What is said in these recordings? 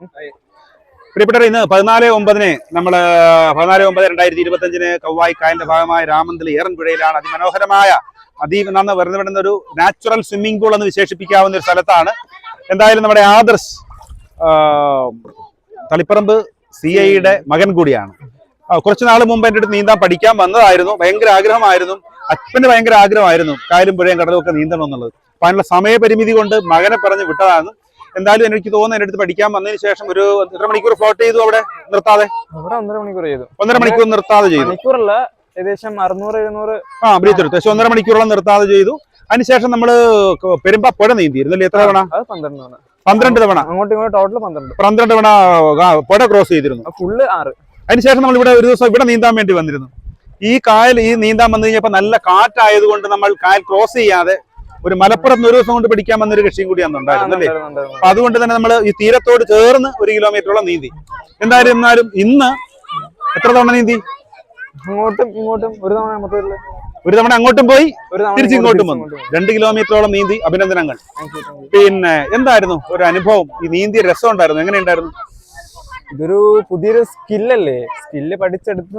പ്രിയപ്പെട്ടവർ ഇന്ന് പതിനാല് ഒമ്പതിന് നമ്മൾ പതിനാല് ഒമ്പത് രണ്ടായിരത്തി ഇരുപത്തഞ്ചിന് കവ്വായി കായലിന്റെ ഭാഗമായ രാമന്തലി ഏറൻപുഴയിലാണ് അതിമനോഹരമായ അതി നന്ന് വരുന്ന വിടുന്ന ഒരു നാച്ചുറൽ സ്വിമ്മിംഗ് പൂൾ എന്ന് വിശേഷിപ്പിക്കാവുന്ന ഒരു സ്ഥലത്താണ്. എന്തായാലും നമ്മുടെ ആദർശ് തളിപ്പറമ്പ് സി ഐയുടെ മകൻ കൂടിയാണ്. കുറച്ച് നാൾ മുമ്പ് എന്റെ അടുത്ത് നീന്താൻ പഠിക്കാൻ വന്നതായിരുന്നു. ഭയങ്കര ആഗ്രഹമായിരുന്നു. അച്ഛന് ഭയങ്കര ആഗ്രഹമായിരുന്നു. കായലും പുഴയും കടലും ഒക്കെ നീന്തണം എന്നുള്ളത്. അപ്പൊ അതിനുള്ള സമയപരിമിതി കൊണ്ട് മകനെ പറഞ്ഞ് വിട്ടതാണ്. എന്തായാലും എനിക്ക് തോന്നുന്നു എന്റെ അടുത്ത് പഠിക്കാൻ വന്നതിന് ശേഷം ഒരു എത്ര മണിക്കൂർ ഫ്ലോട്ട് ചെയ്തു അവിടെ നിർത്താതെ? ഒന്നര മണിക്കൂർ ചെയ്തു. ഒന്നര മണിക്കൂർ നിർത്താതെ ചെയ്തു. മണിക്കൂറല്ല ഏകദേശം അറുന്നൂറ് എഴുന്നൂറ്. ആ ബ്രീത്ത് എടുത്തു പക്ഷെ ഒന്നര മണിക്കൂറോളം നിർത്താതെ ചെയ്തു. അതിനുശേഷം നമ്മൾ പെരുമ്പ പുഴ നീന്തിയിരുന്നല്ലേ എത്ര തവണ? പന്ത്രണ്ട് തവണ. പന്ത്രണ്ട് തവണ. അങ്ങോട്ടും ഇങ്ങോട്ടും ടോട്ടൽ പന്ത്രണ്ട്. പന്ത്രണ്ട് തവണ പുഴ ക്രോസ് ചെയ്തിരുന്നു. ഫുള്ള് ആറ്. അതിനുശേഷം നമ്മൾ ഇവിടെ ഒരു ദിവസം ഇവിടെ നീന്താൻ വേണ്ടി വന്നിരുന്നു. ഈ കായൽ ഈ നീന്താൻ വന്നു കഴിഞ്ഞപ്പോൾ നല്ല കാറ്റായതുകൊണ്ട് നമ്മൾ കായൽ ക്രോസ് ചെയ്യാതെ ഒരു മലപ്പുറത്ത് നിന്ന് ഒരു ദിവസം കൊണ്ട് പിടിക്കാൻ വന്നൊരു കക്ഷിയും കൂടി അന്ന് ഉണ്ടായിരുന്നു അല്ലേ? ഉണ്ടായിരുന്നു, ഉണ്ടായിരുന്നു. അപ്പൊ അതുകൊണ്ട് തന്നെ നമ്മൾ ഈ തീരത്തോട് ചേർന്ന് ഒരു കിലോമീറ്ററോളം നീന്തി. എന്തായാലും എന്നാലും ഇന്ന് എത്ര തവണ നീന്തി? അങ്ങോട്ടും ഇങ്ങോട്ടും ഒരു തവണ മൊത്തത്തിൽ ഒരു തവണ അങ്ങോട്ടും പോയി തിരിച്ചിങ്ങോട്ടും തിരിച്ച് ഇങ്ങോട്ടും ഇങ്ങോട്ടും വന്നു. രണ്ട് കിലോമീറ്ററോളം നീന്തി അഭിനന്ദനങ്ങൾ. പിന്നെ എന്തായിരുന്നു? ഒരു അനുഭവം. ഈ നീന്തിയ രസം ഉണ്ടായിരുന്നു. എങ്ങനെയുണ്ടായിരുന്നു ഇതൊരു പുതിയൊരു സ്കില്ലല്ലേ? സ്കില്ല് പഠിച്ചെടുത്ത്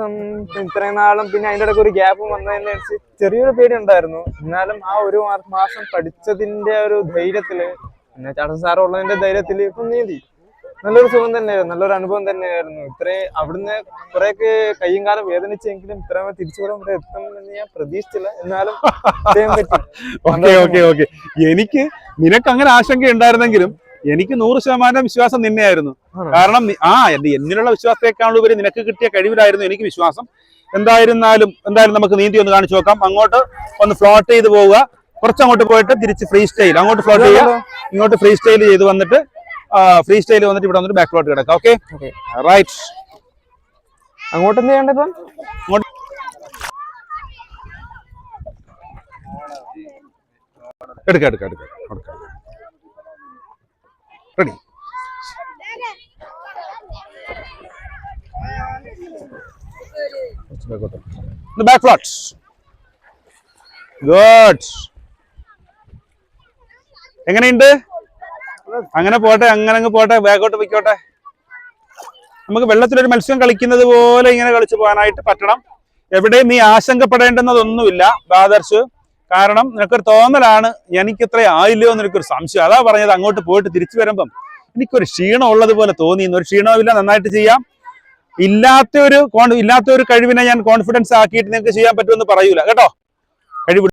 ഇത്രയും നാളും പിന്നെ അതിന്റെ ഇടയ്ക്ക് ഒരു ഗ്യാപ്പ് വന്നതിനനുസരിച്ച് ചെറിയൊരു പേടി ഉണ്ടായിരുന്നു എന്നാലും ആ ഒരു മാസം പഠിച്ചതിന്റെ ഒരു ധൈര്യത്തിൽ പിന്നെ ചാട്ടൻ സാർ ഉള്ളതിന്റെ ധൈര്യത്തിൽ ഇപ്പം നീന്തി. നല്ലൊരു സുഖം തന്നെയായിരുന്നു നല്ലൊരു അനുഭവം തന്നെയായിരുന്നു. ഇത്രയും അവിടുന്ന് കുറെയൊക്കെ കയ്യും കാലം വേദനിച്ചെങ്കിലും ഇത്രയും തിരിച്ചു വരാൻ ഇവിടെ എത്തുമെന്ന് ഞാൻ പ്രതീക്ഷിച്ചില്ല. എന്നാലും ഓക്കെ ഓക്കെ ഓക്കെ എനിക്ക് നിനക്ക് അങ്ങനെ ആശങ്ക ഉണ്ടായിരുന്നെങ്കിലും എനിക്ക് നൂറ് ശതമാനം വിശ്വാസം നിന്നെയായിരുന്നു? കാരണം ആ എന്റെ എന്നിലുള്ള വിശ്വാസത്തെക്കാളും ഉപരി നിനക്ക് കിട്ടിയ കഴിവിലായിരുന്നു എനിക്ക് വിശ്വാസം. എന്തായിരുന്നാലും എന്തായാലും നമുക്ക് നീന്തി ഒന്ന് കാണിച്ചു നോക്കാം. അങ്ങോട്ട് ഒന്ന് ഫ്ലോട്ട് ചെയ്ത് പോവുക. കുറച്ച് അങ്ങോട്ട് പോയിട്ട് തിരിച്ച് ഫ്രീ സ്റ്റൈൽ അങ്ങോട്ട് ഫ്ലോട്ട് ചെയ്യുക. ഇങ്ങോട്ട് ഫ്രീ സ്റ്റൈൽ ചെയ്ത് വന്നിട്ട് ഫ്രീ സ്റ്റൈൽ വന്നിട്ട് ഇവിടെ വന്നിട്ട് ബാക്ക് ഫ്ലോട്ട് കിടക്കാം. ഓക്കെ. റൈറ്റ് അങ്ങോട്ട് എന്ത് ചെയ്യണ്ട ഇപ്പം? എടുക്കാം എടുക്കാം എടുക്കാം. എടുക്കാം റെഡി. ബാക്ക് ഫ്ലോട്ട് ഗുഡ് എങ്ങനെയുണ്ട്? അങ്ങനെ പോട്ടെ അങ്ങനെ അങ്ങ് പോട്ടെ ബാക്കോട്ട് പൊയ്ക്കോട്ടെ. നമുക്ക് വെള്ളത്തിലൊരു മത്സ്യം കളിക്കുന്നത് പോലെ ഇങ്ങനെ കളിച്ചു പോകാനായിട്ട് പറ്റണം. എവിടെയും നീ ആശങ്കപ്പെടേണ്ടുന്നതൊന്നുമില്ല ബാദർശ് കാരണം നിനക്കൊരു തോന്നലാണ് എനിക്ക് ഇത്ര ആയില്ലയോ എന്ന് എനിക്കൊരു സംശയം. അതാ പറഞ്ഞത് അങ്ങോട്ട് പോയിട്ട് തിരിച്ചു വരുമ്പം എനിക്കൊരു ക്ഷീണം ഉള്ളതുപോലെ തോന്നി. ഒരു ക്ഷീണമില്ല നന്നായിട്ട് ചെയ്യാം. ഇല്ലാത്ത ഒരു ഇല്ലാത്ത ഒരു കഴിവിനെ ഞാൻ കോൺഫിഡൻസ് ആക്കിയിട്ട് നിങ്ങൾക്ക് ചെയ്യാൻ പറ്റുമെന്ന് പറയൂല. കേട്ടോ? കഴിവ്